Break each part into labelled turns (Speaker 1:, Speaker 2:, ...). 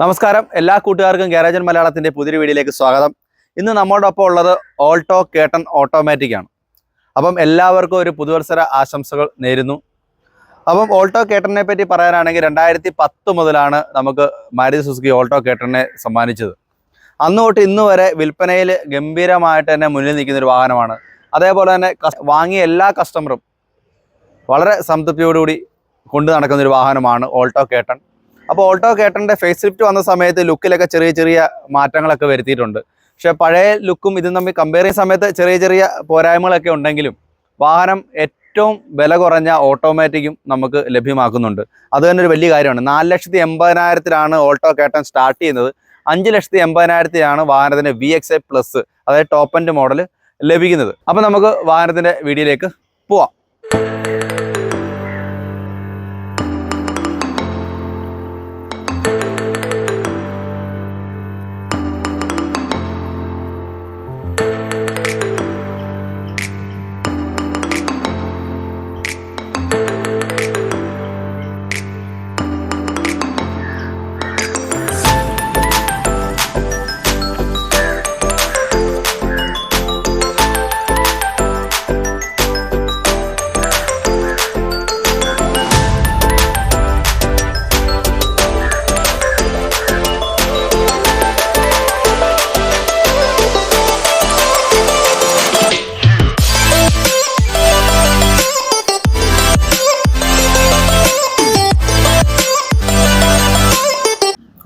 Speaker 1: നമസ്കാരം. എല്ലാ കൂട്ടുകാർക്കും ഗാരാജൻ മലയാളത്തിന്റെ പുതിയൊരു വീഡിയോയിലേക്ക് സ്വാഗതം. ഇന്ന് നമ്മോടൊപ്പം ഉള്ളത് ഓൾട്ടോ കേട്ടൺ ഓട്ടോമാറ്റിക് ആണ്. അപ്പം എല്ലാവർക്കും ഒരു പുതുവത്സര ആശംസകൾ നേരുന്നു. അപ്പം ഓൾട്ടോ കേട്ടണിനെ പറ്റി പറയാനാണെങ്കിൽ രണ്ടായിരത്തി പത്ത് മുതലാണ് നമുക്ക് മാരുതി സുസുക്കി ഓൾട്ടോ കേട്ടണിനെ സമ്മാനിച്ചത്. അന്ന് തൊട്ട് ഇന്ന് വരെ വിൽപ്പനയിൽ ഗംഭീരമായിട്ട് തന്നെ മുന്നിൽ നിൽക്കുന്ന ഒരു വാഹനമാണ്. അതേപോലെ തന്നെ വാങ്ങിയ എല്ലാ കസ്റ്റമറും വളരെ സംതൃപ്തിയോടുകൂടി കൊണ്ടു നടക്കുന്ന ഒരു വാഹനമാണ് ഓൾട്ടോ കേട്ടൺ. അപ്പോൾ ഓൾട്ടോ കേട്ടന്റെ ഫേസ് ലിഫ്റ്റ് വന്ന സമയത്ത് ലുക്കിലൊക്കെ ചെറിയ ചെറിയ മാറ്റങ്ങളൊക്കെ വരുത്തിയിട്ടുണ്ട്. പക്ഷേ പഴയ ലുക്കും ഇതും തമ്മിൽ കമ്പയർ ചെയ്യുന്ന സമയത്ത് ചെറിയ ചെറിയ പോരായ്മകളൊക്കെ ഉണ്ടെങ്കിലും വാഹനം ഏറ്റവും വില കുറഞ്ഞ ഓട്ടോമാറ്റിക്കും നമുക്ക് ലഭ്യമാക്കുന്നുണ്ട്. അത് തന്നെ ഒരു വലിയ കാര്യമാണ്. നാല് ലക്ഷത്തി എൺപതിനായിരത്തിലാണ് ഓൾട്ടോ കേട്ടൻ സ്റ്റാർട്ട് ചെയ്യുന്നത്. അഞ്ച് ലക്ഷത്തി എൺപതിനായിരത്തിലാണ് വാഹനത്തിന് വി എക്സ് ഐ പ്ലസ് അതായത് ടോപ്പ് എൻഡ് മോഡൽ ലഭിക്കുന്നത്. അപ്പോൾ നമുക്ക് വാഹനത്തിന്റെ വീഡിയോയിലേക്ക് പോവാം.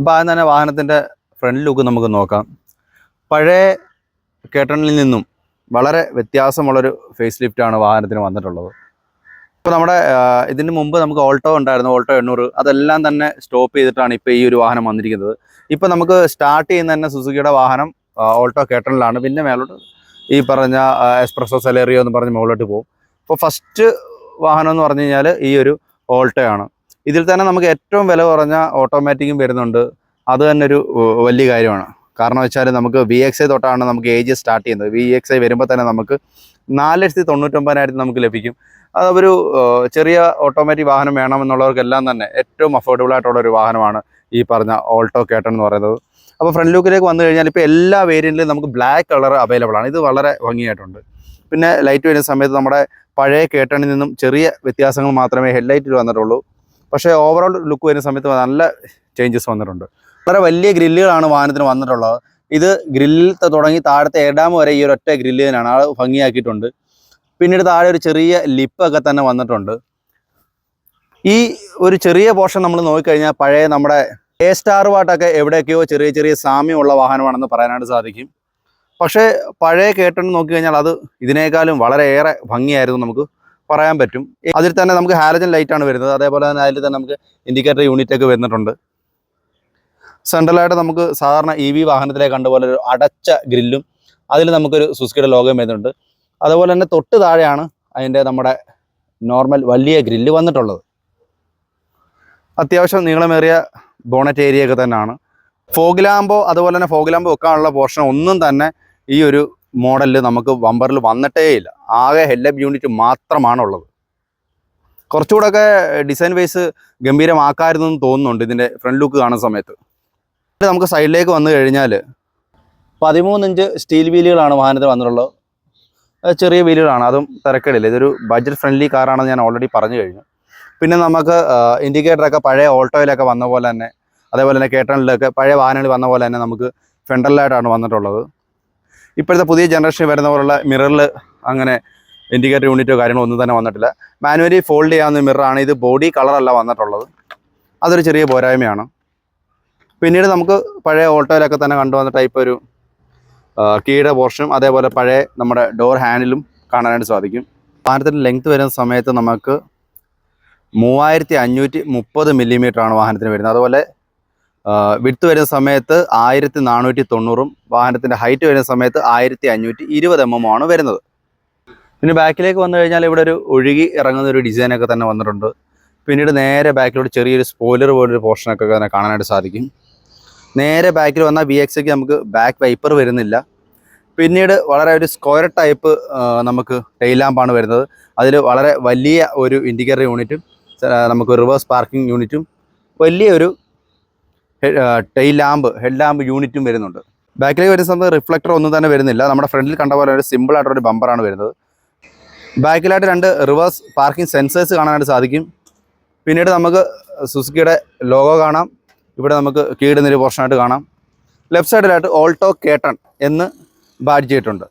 Speaker 1: അപ്പോൾ ആദ്യം തന്നെ വാഹനത്തിന്റെ ഫ്രണ്ട് ലുക്ക് നമുക്ക് നോക്കാം. പഴയ കേട്ടണിൽ നിന്നും വളരെ വ്യത്യാസമുള്ളൊരു ഫേസ് ലിഫ്റ്റാണ് വാഹനത്തിന് വന്നിട്ടുള്ളത്. ഇപ്പോൾ നമ്മുടെ ഇതിന് മുമ്പ് നമുക്ക് ഓൾട്ടോ ഉണ്ടായിരുന്നു ഓൾട്ടോ എണ്ണൂറ്. അതെല്ലാം തന്നെ സ്റ്റോപ്പ് ചെയ്തിട്ടാണ് ഇപ്പോൾ ഈ ഒരു വാഹനം വന്നിരിക്കുന്നത്. ഇപ്പോൾ നമുക്ക് സ്റ്റാർട്ട് ചെയ്യുന്ന തന്നെ സുസുക്കിയുടെ വാഹനം ഓൾട്ടോ കേട്ടണിലാണ്. പിന്നെ മേലോട്ട് ഈ പറഞ്ഞ എക്സ്പ്രസോ സെലേറിയോ എന്ന് പറഞ്ഞ് മുകളിലോട്ട് പോകും. ഇപ്പോൾ ഫസ്റ്റ് വാഹനം എന്ന് പറഞ്ഞു കഴിഞ്ഞാൽ ഈ ഒരു ഓൾട്ടോയാണ് ഇതിൽ തന്നെ നമുക്ക് ഏറ്റവും വില കുറഞ്ഞ ഓട്ടോമാറ്റിക്കും വരുന്നുണ്ട്. അത് തന്നെ ഒരു വലിയ കാര്യമാണ്. കാരണം വെച്ചാൽ നമുക്ക് വി എക്സ് ഐ തൊട്ടാണ് നമുക്ക് ഏജ് സ്റ്റാർട്ട് ചെയ്യുന്നത്. വി എക്സ് ഐ വരുമ്പോൾ തന്നെ നമുക്ക് നാല് ലക്ഷത്തി തൊണ്ണൂറ്റൊമ്പതിനായിരത്തി നമുക്ക് ലഭിക്കും. അത് ഒരു ചെറിയ ഓട്ടോമാറ്റിക് വാഹനം വേണമെന്നുള്ളവർക്കെല്ലാം തന്നെ ഏറ്റവും അഫോർഡബിൾ ആയിട്ടുള്ള ഒരു വാഹനമാണ് ഈ പറഞ്ഞ ഓൾട്ടോ കേട്ടൺ എന്ന് പറയുന്നത്. അപ്പോൾ ഫ്രണ്ട് ലുക്കിലേക്ക് വന്നു കഴിഞ്ഞാൽ ഇപ്പോൾ എല്ലാ വേരിയന്റിലും നമുക്ക് ബ്ലാക്ക് കളർ അവൈലബിൾ ആണ്. ഇത് വളരെ ഭംഗിയായിട്ടുണ്ട്. പിന്നെ ലൈറ്റ് വരുന്ന സമയത്ത് നമ്മുടെ പഴയ കേട്ടണിൽ നിന്നും ചെറിയ വ്യത്യാസങ്ങൾ മാത്രമേ ഹെഡ്ലൈറ്റിൽ വന്നിട്ടുള്ളൂ. പക്ഷേ ഓവറോൾ ലുക്ക് വരുന്ന സമയത്ത് നല്ല ചേഞ്ചസ് വന്നിട്ടുണ്ട്. വളരെ വലിയ ഗ്രില്ലുകളാണ് വാഹനത്തിന് വന്നിട്ടുള്ളത്. ഇത് ഗ്രില്ലിൽ തുടങ്ങി താഴത്തെ എഡാം വരെ ഈ ഒരു ഒറ്റ ഗ്രില്ല് തന്നെയാണ്. ആ ഭംഗിയാക്കിയിട്ടുണ്ട്. പിന്നീട് താഴെ ഒരു ചെറിയ ലിപ്പൊക്കെ തന്നെ വന്നിട്ടുണ്ട്. ഈ ഒരു ചെറിയ പോർഷൻ നമ്മൾ നോക്കിക്കഴിഞ്ഞാൽ പഴയ നമ്മുടെ എ സ്റ്റാർ വാട്ടൊക്കെ എവിടെയൊക്കെയോ ചെറിയ ചെറിയ സാമ്യമുള്ള വാഹനമാണെന്ന് പറയാനായിട്ട് സാധിക്കും. പക്ഷേ പഴയ കേട്ടെന്ന് നോക്കിക്കഴിഞ്ഞാൽ അത് ഇതിനേക്കാളും വളരെയേറെ ഭംഗിയായിരുന്നു നമുക്ക് പറയാൻ പറ്റും. അതിൽ തന്നെ നമുക്ക് ഹാലജൻ ലൈറ്റ് ആണ് വരുന്നത്. അതേപോലെ തന്നെ അതിൽ തന്നെ നമുക്ക് ഇൻഡിക്കേറ്റർ യൂണിറ്റ് ഒക്കെ വരുന്നിട്ടുണ്ട് സെൻട്രലായിട്ട് നമുക്ക് സാധാരണ ഇ വി വാഹനത്തിലെ കണ്ട പോലെ ഒരു അടച്ച ഗ്രില്ലും അതിൽ നമുക്കൊരു സുസ്കിയുടെ ലോഗം വരുന്നുണ്ട്. അതുപോലെ തന്നെ തൊട്ട് താഴെയാണ് അതിന്റെ നമ്മുടെ നോർമൽ വലിയ ഗ്രില്ല് വന്നിട്ടുള്ളത്. അത്യാവശ്യം നീളമേറിയ ബോണറ്റ് ഏരിയ ഒക്കെ തന്നെയാണ്. ഫോഗ്ലാമ്പോ അതുപോലെ തന്നെ ഫോഗ്ലാമ്പോ വെക്കാനുള്ള പോർഷൻ ഒന്നും തന്നെ ഈ ഒരു മോഡലിൽ നമുക്ക് ബമ്പറിൽ വന്നിട്ടേ ഇല്ല ആകെ ഹെല്ല യൂണിറ്റ് മാത്രമാണുള്ളത്. കുറച്ചുകൂടെയൊക്കെ ഡിസൈൻ വൈസ് ഗംഭീരമാക്കായിരുന്നു എന്ന് തോന്നുന്നുണ്ട് ഇതിന്റെ ഫ്രണ്ട് ലുക്ക് കാണുന്ന സമയത്ത്. നമുക്ക് സൈഡിലേക്ക് വന്നു കഴിഞ്ഞാൽ പതിമൂന്നിഞ്ച് സ്റ്റീൽ വീലുകളാണ് വാഹനത്തിൽ വന്നിട്ടുള്ളത്. ചെറിയ വീലുകളാണ് അതും തിരക്കേടില്ല. ഇതൊരു ബഡ്ജറ്റ് ഫ്രണ്ട്ലി കാറാണെന്ന് ഞാൻ ഓൾറെഡി പറഞ്ഞു കഴിഞ്ഞു. പിന്നെ നമുക്ക് ഇൻഡിക്കേറ്ററൊക്കെ പഴയ ഓൾട്ടോയിലൊക്കെ വന്ന പോലെ തന്നെ അതേപോലെ തന്നെ കേട്ടണിലൊക്കെ പഴയ വാഹനങ്ങളിൽ വന്ന പോലെ തന്നെ നമുക്ക് ഫ്രണ്ടലായിട്ടാണ് വന്നിട്ടുള്ളത്. ഇപ്പോഴത്തെ പുതിയ ജനറേഷൻ വരുന്ന പോലുള്ള മിററിൽ അങ്ങനെ ഇൻഡിക്കേറ്റർ യൂണിറ്റോ കാര്യങ്ങളോ ഒന്നും തന്നെ വന്നിട്ടില്ല. മാനുവലി ഫോൾഡ് ചെയ്യാവുന്ന മിററാണ് ഇത് ബോഡി കളറല്ല വന്നിട്ടുള്ളത്. അതൊരു ചെറിയ പോരായ്മയാണ്. പിന്നീട് നമുക്ക് പഴയ ഓൾട്ടോയിലൊക്കെ തന്നെ കണ്ടുവന്ന ടൈപ്പ് ഒരു കീയുടെ പോർഷനും അതേപോലെ പഴയ നമ്മുടെ ഡോർ ഹാൻഡിലും കാണാനായിട്ട് സാധിക്കും. വാഹനത്തിന്റെ ലെങ്ത് വരുന്ന സമയത്ത് നമുക്ക് മൂവായിരത്തി അഞ്ഞൂറ്റി മുപ്പത് ആണ് വാഹനത്തിന് വരുന്നത്. അതുപോലെ വിട്ട് വരുന്ന സമയത്ത് ആയിരത്തി നാനൂറ്റി തൊണ്ണൂറും വാഹനത്തിന്റെ ഹൈറ്റ് വരുന്ന സമയത്ത് ആയിരത്തി അഞ്ഞൂറ്റി ഇരുപത് എം എം ആണ് വരുന്നത്. പിന്നെ ബാക്കിലേക്ക് വന്നു കഴിഞ്ഞാൽ ഇവിടെ ഒരു ഒഴുകി ഇറങ്ങുന്ന ഒരു ഡിസൈനൊക്കെ തന്നെ വന്നിട്ടുണ്ട്. പിന്നീട് നേരെ ബാക്കിലോട്ട് ചെറിയൊരു സ്പോയിലർ പോലൊരു പോർഷനൊക്കെ തന്നെ കാണാനായിട്ട് സാധിക്കും. നേരെ ബാക്കിൽ വന്നാൽ ബി എക്സ് നമുക്ക് ബാക്ക് വൈപ്പർ വരുന്നില്ല. പിന്നീട് വളരെ ഒരു സ്ക്വയർ ടൈപ്പ് നമുക്ക് ടെയിൽ ലാമ്പാണ് വരുന്നത്. അതിൽ വളരെ വലിയ ഒരു ഇൻഡിക്കേറ്റർ യൂണിറ്റും നമുക്ക് റിവേഴ്സ് പാർക്കിംഗ് യൂണിറ്റും വലിയൊരു ടെയിൽ ലാമ്പ് ഹെഡ് ലാമ്പ് യൂണിറ്റും വരുന്നുണ്ട്. ബാക്കിലേക്ക് വരുന്ന സമയത്ത് റിഫ്ലക്ടർ ഒന്നും തന്നെ വരുന്നില്ല. നമ്മുടെ ഫ്രണ്ടിൽ കണ്ട പോലെ ഒരു സിമ്പിൾ ആയിട്ടൊരു ബമ്പറാണ് വരുന്നത്. ബാക്കിലായിട്ട് രണ്ട് റിവേഴ്സ് പാർക്കിംഗ് സെൻസേഴ്സ് കാണാനായിട്ട് സാധിക്കും. പിന്നീട് നമുക്ക് സുസുക്കിയുടെ ലോഗോ കാണാം. ഇവിടെ നമുക്ക് കീടുന്നൊരു പോർഷനായിട്ട് കാണാം. ലെഫ്റ്റ് സൈഡിലായിട്ട് ഓൾട്ടോ കേട്ടൺ എന്ന് ബാഡ് ചെയ്തിട്ടുണ്ട്.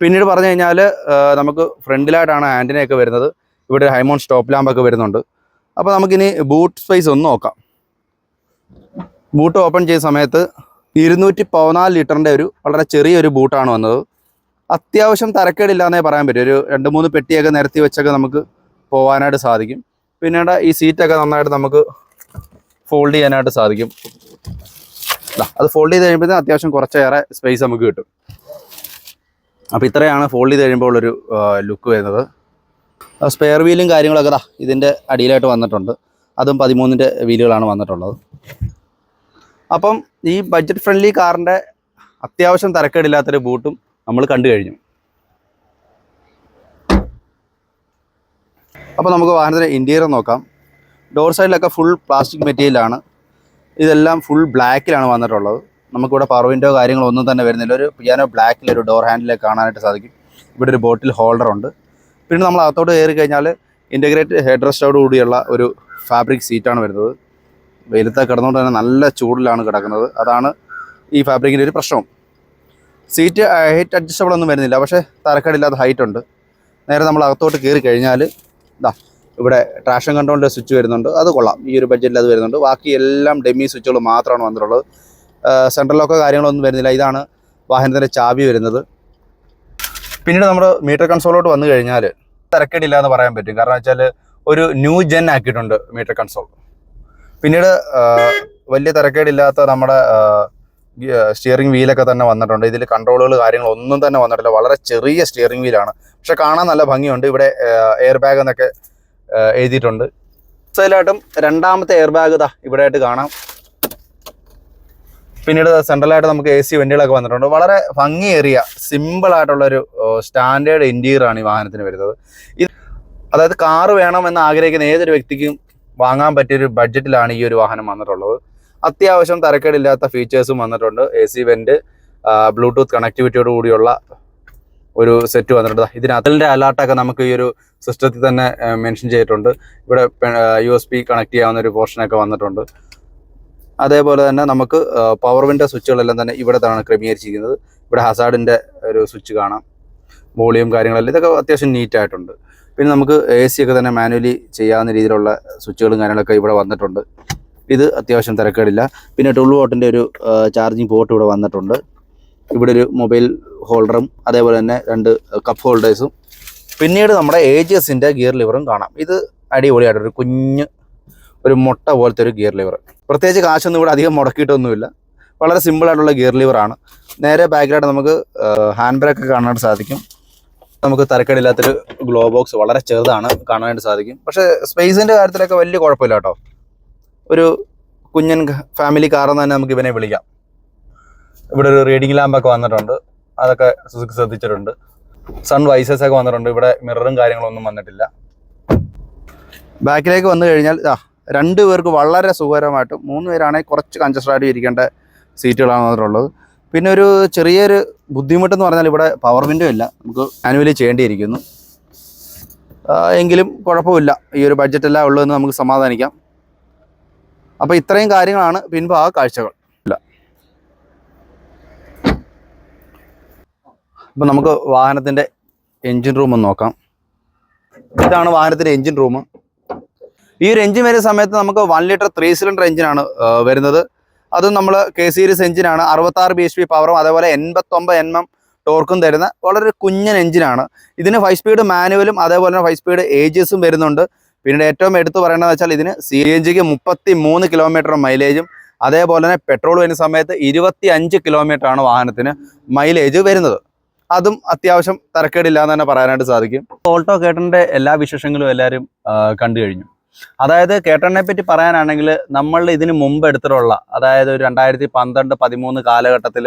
Speaker 1: പിന്നീട് പറഞ്ഞു കഴിഞ്ഞാൽ നമുക്ക് ഫ്രണ്ടിലായിട്ടാണ് ആന്റിനയൊക്കെ വരുന്നത്. ഇവിടെ ഹൈമോൺ സ്റ്റോപ്പ് ലാമ്പൊക്കെ വരുന്നുണ്ട്. അപ്പോൾ നമുക്കിനി ബൂട്ട് സ്പേസ് ഒന്ന് നോക്കാം. ബൂട്ട് ഓപ്പൺ ചെയ്ത സമയത്ത് ഇരുന്നൂറ്റി പതിനാല് ലിറ്ററിന്റെ ഒരു വളരെ ചെറിയൊരു ബൂട്ടാണ് വന്നത്. അത്യാവശ്യം തരക്കേടില്ലാന്നേ പറയാൻ പറ്റും. ഒരു രണ്ട് മൂന്ന് പെട്ടിയൊക്കെ നിരത്തി വെച്ചൊക്കെ നമുക്ക് പോകാനായിട്ട് സാധിക്കും. പിന്നീട് ഈ സീറ്റൊക്കെ നന്നായിട്ട് നമുക്ക് ഫോൾഡ് ചെയ്യാനായിട്ട് സാധിക്കും. അത് ഫോൾഡ് ചെയ്ത് കഴിയുമ്പോൾ അത്യാവശ്യം കുറച്ചേറെ സ്പേസ് നമുക്ക് കിട്ടും. അപ്പോൾ ഇത്രയാണ് ഫോൾഡ് ചെയ്ത് കഴിയുമ്പോൾ ഉള്ളൊരു ലുക്ക് വരുന്നത്. സ്പെയർ വീലും കാര്യങ്ങളൊക്കെ ഇതിന്റെ അടിയിലായിട്ട് വന്നിട്ടുണ്ട്. അതും പതിമൂന്നിന്റെ വീലുകളാണ് വന്നിട്ടുള്ളത്. അപ്പം ഈ ബഡ്ജറ്റ് ഫ്രണ്ട്ലി കാറിന്റെ അത്യാവശ്യം തരക്കേടില്ലാത്തൊരു ബൂട്ടും നമ്മൾ കണ്ടു കഴിഞ്ഞു. അപ്പോൾ നമുക്ക് വാഹനത്തിന്റെ ഇന്റീരിയർ നോക്കാം. ഡോർ സൈഡിലൊക്കെ ഫുൾ പ്ലാസ്റ്റിക് മെറ്റീരിയലാണ് ഇതെല്ലാം ഫുൾ ബ്ലാക്കിലാണ് വന്നിട്ടുള്ളത്. നമുക്കിവിടെ പവർ വിൻഡോ കാര്യങ്ങളൊന്നും തന്നെ വരുന്നില്ല. ഒരു പിയാനോ ബ്ലാക്കിൽ ഒരു ഡോർ ഹാൻഡിലൊക്കെ കാണാനായിട്ട് സാധിക്കും. ഇവിടെ ഒരു ബോട്ടിൽ ഹോൾഡർ ഉണ്ട്. പിന്നെ നമ്മൾ അകത്തോട്ട് കയറി കഴിഞ്ഞാൽ ഇന്റഗ്രേറ്റഡ് ഹെഡ് റെസ്റ്റോട് കൂടിയുള്ള ഒരു ഫാബ്രിക് സീറ്റാണ് വരുന്നത്. വെയിലത്ത് കിടന്നുകൊണ്ട് തന്നെ നല്ല ചൂടിലാണ് കിടക്കുന്നത്. അതാണ് ഈ ഫാബ്രിക്കിന്റെ ഒരു പ്രശ്നം. സീറ്റ് ഹൈറ്റ് അഡ്ജസ്റ്റബിൾ ഒന്നും വരുന്നില്ല. പക്ഷേ തരക്കേടില്ലാത്ത ഹൈറ്റ് ഉണ്ട്. നേരെ നമ്മൾ അകത്തോട്ട് കയറി കഴിഞ്ഞാൽ ഇതാ ഇവിടെ ട്രാഷൻ കൺട്രോളിന്റെ സ്വിച്ച് വരുന്നുണ്ട്. അത് കൊള്ളാം. ഈ ഒരു ബഡ്ജറ്റിൽ അത് വരുന്നുണ്ട്. ബാക്കി എല്ലാം ഡെമി സ്വിച്ചുകൾ മാത്രമാണ് വന്നിട്ടുള്ളത്. സെൻട്രൽ ലോക്കോ കാര്യങ്ങളൊന്നും വരുന്നില്ല. ഇതാണ് വാഹനത്തിന്റെ ചാവി വരുന്നത്. പിന്നീട് നമ്മൾ മീറ്റർ കൺസോളോട്ട് വന്നു കഴിഞ്ഞാൽ തിരക്കേടില്ല എന്ന് പറയാൻ പറ്റും. കാരണം വെച്ചാൽ ഒരു ന്യൂ ജെൻ ആക്കിയിട്ടുണ്ട് മീറ്റർ കൺസോൾ പിന്നീട് വലിയ തിരക്കേടില്ലാത്ത നമ്മുടെ സ്റ്റിയറിംഗ് വീലൊക്കെ തന്നെ വന്നിട്ടുണ്ട്. ഇതിൽ കൺട്രോളുകൾ കാര്യങ്ങൾ ഒന്നും തന്നെ വന്നിട്ടില്ല. വളരെ ചെറിയ സ്റ്റിയറിംഗ് വീലാണ് പക്ഷെ കാണാൻ നല്ല ഭംഗിയുണ്ട്. ഇവിടെ എയർ ബാഗ് എന്നൊക്കെ എഴുതിയിട്ടുണ്ട്. സൈലായിട്ടും രണ്ടാമത്തെ എയർ ബാഗ് ഇതാ ഇവിടെ ആയിട്ട് കാണാം. പിന്നീട് സെൻട്രലായിട്ട് നമുക്ക് എ സി വണ്ടികളൊക്കെ വന്നിട്ടുണ്ട്. വളരെ ഭംഗിയേറിയ ഒരു സ്റ്റാൻഡേർഡ് ഇന്റീരിയർ ആണ് ഈ വാഹനത്തിന് വരുന്നത്. അതായത് കാറ് വേണമെന്ന് ആഗ്രഹിക്കുന്ന ഏതൊരു വ്യക്തിക്കും വാങ്ങാൻ പറ്റിയൊരു ബഡ്ജറ്റിലാണ് ഈ ഒരു വാഹനം വന്നിട്ടുള്ളത്. അത്യാവശ്യം തരക്കേടില്ലാത്ത ഫീച്ചേഴ്സും വന്നിട്ടുണ്ട്. എ സി വെന്റ് ബ്ലൂടൂത്ത് കണക്ടിവിറ്റിയോട് കൂടിയുള്ള ഒരു സെറ്റ് വന്നിട്ടുണ്ട്. ദാ ഇതിനകത്തിന്റെ അലാർട്ടൊക്കെ നമുക്ക് ഈ ഒരു സിസ്റ്റത്തിൽ തന്നെ മെൻഷൻ ചെയ്തിട്ടുണ്ട്. ഇവിടെ യു എസ് പി കണക്ട് ചെയ്യാവുന്ന ഒരു പോർഷനൊക്കെ വന്നിട്ടുണ്ട്. അതേപോലെ തന്നെ നമുക്ക് പവർ വിന്റെ സ്വിച്ചുകളെല്ലാം തന്നെ ഇവിടെ തന്നെ ക്രമീകരിച്ചിരിക്കുന്നത്. ഇവിടെ ഹസാഡിന്റെ ഒരു സ്വിച്ച് കാണാം. വോളിയം കാര്യങ്ങളെല്ലാം. ഇതൊക്കെ അത്യാവശ്യം നീറ്റായിട്ടുണ്ട് പിന്നെ നമുക്ക് എ സി ഒക്കെ തന്നെ മാനുവലി ചെയ്യാവുന്ന രീതിയിലുള്ള സ്വിച്ചുകളും കാര്യങ്ങളൊക്കെ ഇവിടെ വന്നിട്ടുണ്ട്. ഇത് അത്യാവശ്യം തിരക്കേടില്ല. പിന്നെ ടൂൾ വോട്ടിന്റെ ഒരു ചാർജിങ് പോർട്ട് ഇവിടെ വന്നിട്ടുണ്ട്. ഇവിടെ ഒരു മൊബൈൽ ഹോൾഡറും അതേപോലെ തന്നെ രണ്ട് കപ്പ് ഹോൾഡേഴ്സും പിന്നീട് നമ്മുടെ എ ജി എസിന്റെ ഗിയർ ലിവറും കാണാം. ഇത് അടിപൊളിയായിട്ടൊരു കുഞ്ഞ് ഒരു മുട്ട പോലത്തെ ഒരു ഗിയർ ലിവർ പ്രത്യേകിച്ച് കാശൊന്നും ഇവിടെ അധികം മുടക്കിയിട്ടൊന്നുമില്ല. വളരെ സിമ്പിളായിട്ടുള്ള ഗിയർ ലിവറാണ് നേരെ ബാക്കിലായിട്ട് നമുക്ക് ഹാൻഡ് ബ്രേക്ക് കാണാൻ സാധിക്കും. നമുക്ക് തരക്കേടില്ലാത്തൊരു ഗ്ലോ ബോക്സ് വളരെ ചെറുതാണ് കാണാനായിട്ട് സാധിക്കും. പക്ഷേ സ്പേസിന്റെ കാര്യത്തിലൊക്കെ വലിയ കുഴപ്പമില്ല കേട്ടോ. ഒരു കുഞ്ഞൻ ഫാമിലി കാറെന്ന് തന്നെ നമുക്ക് ഇവനെ വിളിക്കാം. ഇവിടെ ഒരു റീഡിംഗ് ലാമ്പൊക്കെ വന്നിട്ടുണ്ട്. അതൊക്കെ സുസുക്കി ശ്രദ്ധിച്ചിട്ടുണ്ട്. സൺ വൈസസ് ഒക്കെ വന്നിട്ടുണ്ട്. ഇവിടെ മിററും കാര്യങ്ങളൊന്നും വന്നിട്ടില്ല. ബാക്കിലേക്ക് വന്നു കഴിഞ്ഞാൽ ആ രണ്ട് പേർക്ക് വളരെ സുഖകരമായിട്ടും മൂന്ന് പേരാണെങ്കിൽ കുറച്ച് കഞ്ചസ്റ്റഡായിട്ട് ഇരിക്കേണ്ട സീറ്റുകളാണ് വന്നിട്ടുള്ളത്. പിന്നെ ഒരു ചെറിയൊരു ബുദ്ധിമുട്ടെന്ന് പറഞ്ഞാൽ ഇവിടെ പവർ വിൻഡോ ഇല്ല. നമുക്ക് ആനുവലി ചെയ്യേണ്ടിയിരിക്കുന്നു. എങ്കിലും കുഴപ്പമില്ല. ഈ ഒരു ബഡ്ജറ്റ് എല്ലാം ഉള്ളതെന്ന് നമുക്ക് സമാധാനിക്കാം. അപ്പോൾ ഇത്രയും കാര്യങ്ങളാണ് പിൻഭാഗ കാഴ്ചകൾ. ഇല്ല. അപ്പം നമുക്ക് വാഹനത്തിന്റെ എൻജിൻ റൂം ഒന്ന് നോക്കാം. ഇതാണ് വാഹനത്തിന്റെ എൻജിൻ റൂം ഈ ഒരു എഞ്ചിൻ വരുന്ന സമയത്ത് നമുക്ക് വൺ ലിറ്റർ ത്രീ സിലിണ്ടർ എഞ്ചിനാണ് വരുന്നത്. അതും നമ്മൾ കെ സീരീസ് എഞ്ചിനാണ് അറുപത്താറ് ബി എച്ച് പി പവറും അതേപോലെ എൺപത്തൊമ്പത് എൻ എം ടോർക്കും തരുന്ന വളരെ കുഞ്ഞൻ എഞ്ചിനാണ് ഇതിന് ഫൈവ് സ്പീഡ് മാനുവലും അതേപോലെ തന്നെ ഫൈവ് സ്പീഡ് ഏജസും വരുന്നുണ്ട്. പിന്നീട് ഏറ്റവും എടുത്തു പറയേണ്ടത് വെച്ചാൽ ഇതിന് സി എൻ ജിക്ക് മുപ്പത്തി മൂന്ന് കിലോമീറ്റർ മൈലേജും അതേപോലെ തന്നെ പെട്രോൾ വരുന്ന സമയത്ത് ഇരുപത്തി അഞ്ച് ആണ് വാഹനത്തിന് മൈലേജ് വരുന്നത്. അതും അത്യാവശ്യം തരക്കേടില്ല എന്ന് തന്നെ പറയാനായിട്ട് സാധിക്കും. ഓൾട്ടോ കേട്ടന്റെ എല്ലാ വിശേഷങ്ങളും എല്ലാവരും കണ്ടു കഴിഞ്ഞു. അതായത് കേട്ടണിനെ പറ്റി പറയാനാണെങ്കിൽ നമ്മൾ ഇതിന് മുമ്പ് എടുത്തിട്ടുള്ള അതായത് ഒരു രണ്ടായിരത്തി പന്ത്രണ്ട് പതിമൂന്ന് കാലഘട്ടത്തിൽ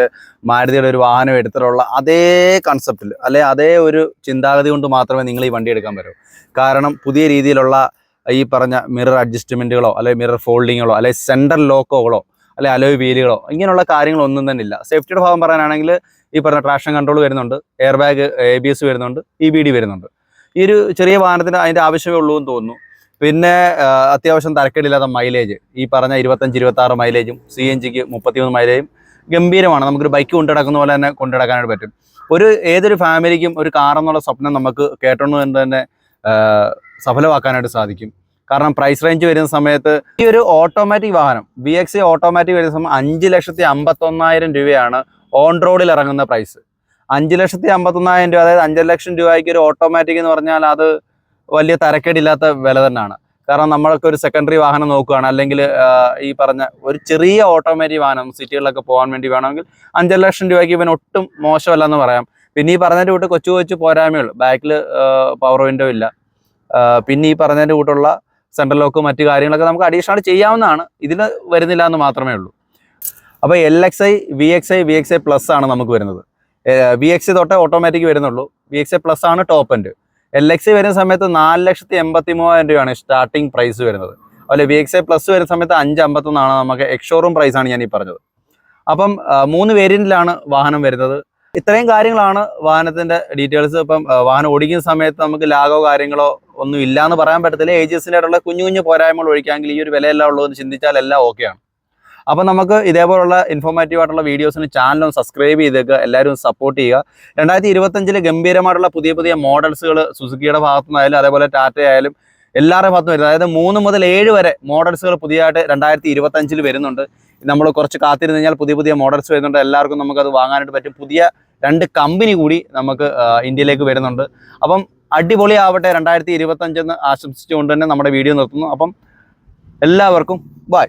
Speaker 1: മാരുതിയുടെ ഒരു വാഹനം എടുത്തിട്ടുള്ള അതേ കൺസെപ്റ്റിൽ അല്ലെ അതേ ഒരു ചിന്താഗതി കൊണ്ട് മാത്രമേ നിങ്ങൾ ഈ വണ്ടി എടുക്കാൻ പറ്റൂ. കാരണം പുതിയ രീതിയിലുള്ള ഈ പറഞ്ഞ മിറർ അഡ്ജസ്റ്റ്മെന്റുകളോ അല്ലെ മിറർ ഫോൾഡിങ്ങുകളോ അല്ലെ സെൻട്രൽ ലോക്കോകളോ അല്ലെ അലോയ് വീലുകളോ ഇങ്ങനെയുള്ള കാര്യങ്ങളൊന്നും തന്നെ ഇല്ല. സേഫ്റ്റിയുടെ ഭാഗം പറയാനാണെങ്കിൽ ഈ പറഞ്ഞ ട്രാക്ഷൻ കൺട്രോൾ വരുന്നുണ്ട് air bag A B S വരുന്നുണ്ട് ഇ ബി ഡി വരുന്നുണ്ട്. ഈ ഒരു ചെറിയ വാഹനത്തിന് അതിന്റെ ആവശ്യമേ ഉള്ളൂ എന്ന് തോന്നുന്നു. പിന്നെ അത്യാവശ്യം തരക്കേടില്ലാത്ത മൈലേജ് ഈ പറഞ്ഞ ഇരുപത്തഞ്ച് ഇരുപത്തി ആറ് മൈലേജും സി എൻ ജിക്ക് മുപ്പത്തിമൂന്ന് മൈലേജും ഗംഭീരമാണ്. നമുക്കൊരു ബൈക്ക് കൊണ്ടിടക്കുന്ന പോലെ തന്നെ കൊണ്ടിടക്കാനായിട്ട് പറ്റും. ഒരു ഏതൊരു ഫാമിലിക്കും ഒരു കാർ എന്നുള്ള സ്വപ്നം നമുക്ക് കേട്ടോണ്ട് തന്നെ സഫലമാക്കാനായിട്ട് സാധിക്കും. കാരണം പ്രൈസ് റേഞ്ച് വരുന്ന സമയത്ത് ഈ ഒരു ഓട്ടോമാറ്റിക് വാഹനം ബി എക്സ് ഓട്ടോമാറ്റിക് വരുന്ന സമയം അഞ്ച് ലക്ഷത്തി അമ്പത്തൊന്നായിരം രൂപയാണ് ഓൺ റോഡിൽ ഇറങ്ങുന്ന പ്രൈസ് അഞ്ച് ലക്ഷത്തി അമ്പത്തൊന്നായിരം രൂപ അതായത് അഞ്ചര ലക്ഷം രൂപയ്ക്ക് ഒരു ഓട്ടോമാറ്റിക് എന്ന് പറഞ്ഞാൽ അത് വലിയ തരക്കേടില്ലാത്ത വില തന്നെയാണ്. കാരണം നമ്മളൊക്കെ ഒരു സെക്കൻഡറി വാഹനം നോക്കുകയാണ്. അല്ലെങ്കിൽ ഈ പറഞ്ഞ ഒരു ചെറിയ ഓട്ടോമാറ്റിക് വാഹനം സിറ്റികളിലൊക്കെ പോകാൻ വേണ്ടി വേണമെങ്കിൽ അഞ്ചര ലക്ഷം രൂപയ്ക്ക് ഇവൻ ഒട്ടും മോശമല്ല എന്ന് പറയാം. പിന്നെ ഈ പറഞ്ഞതിന്റെ കൂട്ട് കൊച്ചു കൊച്ചു പോരായ്മയുള്ളൂ ബാക്കിൽ പവർ വിൻഡോ ഇല്ല. പിന്നെ ഈ പറഞ്ഞതിന്റെ കൂട്ടുള്ള സെൻട്രൽ ലോക്ക് മറ്റു കാര്യങ്ങളൊക്കെ നമുക്ക് അഡീഷണൽ ചെയ്യാവുന്നതാണ്. ഇതിന് വരുന്നില്ല എന്ന് മാത്രമേ ഉള്ളൂ. അപ്പോൾ L X I V X I V X I plus ആണ് നമുക്ക് വരുന്നത്. വി എക്സ് തൊട്ടേ ഓട്ടോമാറ്റിക് വരുന്നുള്ളൂ. വി എക്സ് ഐ പ്ലസ് ആണ് ടോപ്പ് എൻഡ് എൽ എക്സ് വരുന്ന സമയത്ത് നാല് ലക്ഷത്തി എൺപത്തി മൂവായിരം രൂപയാണ് സ്റ്റാർട്ടിംഗ് പ്രൈസ് വരുന്നത്. അതുപോലെ വി എക്സ് ഐ പ്ലസ് വരുന്ന സമയത്ത് അഞ്ച് അമ്പത്തൊന്നാണ് നമുക്ക് എക്സ്ഷോറൂം പ്രൈസ് ആണ് ഞാൻ ഈ പറഞ്ഞത്. അപ്പം മൂന്ന് വേരിയന്റിലാണ് വാഹനം വരുന്നത്. ഇത്രയും കാര്യങ്ങളാണ് വാഹനത്തിന്റെ ഡീറ്റെയിൽസ് ഇപ്പം വാഹനം ഓടിക്കുന്ന സമയത്ത് നമുക്ക് ലാഗോ കാര്യങ്ങളോ ഒന്നും ഇല്ല എന്ന് പറയാൻ പറ്റത്തില്ല. ഏജൻസിനായിട്ടുള്ള കുഞ്ഞു കുഞ്ഞു പോരായ്മകൾ ഒഴിക്കാമെങ്കിൽ ഈ ഒരു വിലയെല്ലാം ഉള്ളതെന്ന് ചിന്തിച്ചാൽ എല്ലാം ഓക്കെയാണ് അപ്പം നമുക്ക് ഇതേപോലുള്ള ഇൻഫോർമേറ്റീവ് ആയിട്ടുള്ള വീഡിയോസിന് ഒന്ന് സബ്സ്ക്രൈബ് ചെയ്തേക്കുക എല്ലാവരും സപ്പോർട്ട് ചെയ്യുക. രണ്ടായിരത്തി ഇരുപത്തഞ്ചിൽ ഗംഭീരമായിട്ടുള്ള പുതിയ പുതിയ മോഡൽസുകൾ സുസുക്കിയുടെ ഭാഗത്തുനിന്നായാലും അതേപോലെ ടാറ്റ ആയാലും എല്ലാവരുടെ ഭാഗത്തും വരുന്നത്. അതായത് മൂന്ന് മുതൽ ഏഴ് വരെ മോഡൽസുകൾ പുതിയതായിട്ട് രണ്ടായിരത്തി ഇരുപത്തഞ്ചിൽ വരുന്നുണ്ട്. നമ്മൾ കുറച്ച് കാത്തിരുന്ന് കഴിഞ്ഞാൽ പുതിയ പുതിയ മോഡൽസ് വരുന്നുണ്ട്. എല്ലാവർക്കും നമുക്കത് വാങ്ങാനായിട്ട് പറ്റും. പുതിയ രണ്ട് കമ്പനി കൂടി നമുക്ക് ഇന്ത്യയിലേക്ക് വരുന്നുണ്ട്. അപ്പം അടിപൊളിയാവട്ടെ. രണ്ടായിരത്തി ഇരുപത്തഞ്ചെന്ന് ആശംസിച്ചുകൊണ്ട് തന്നെ നമ്മുടെ വീഡിയോ നിർത്തുന്നു. അപ്പം എല്ലാവർക്കും ബൈ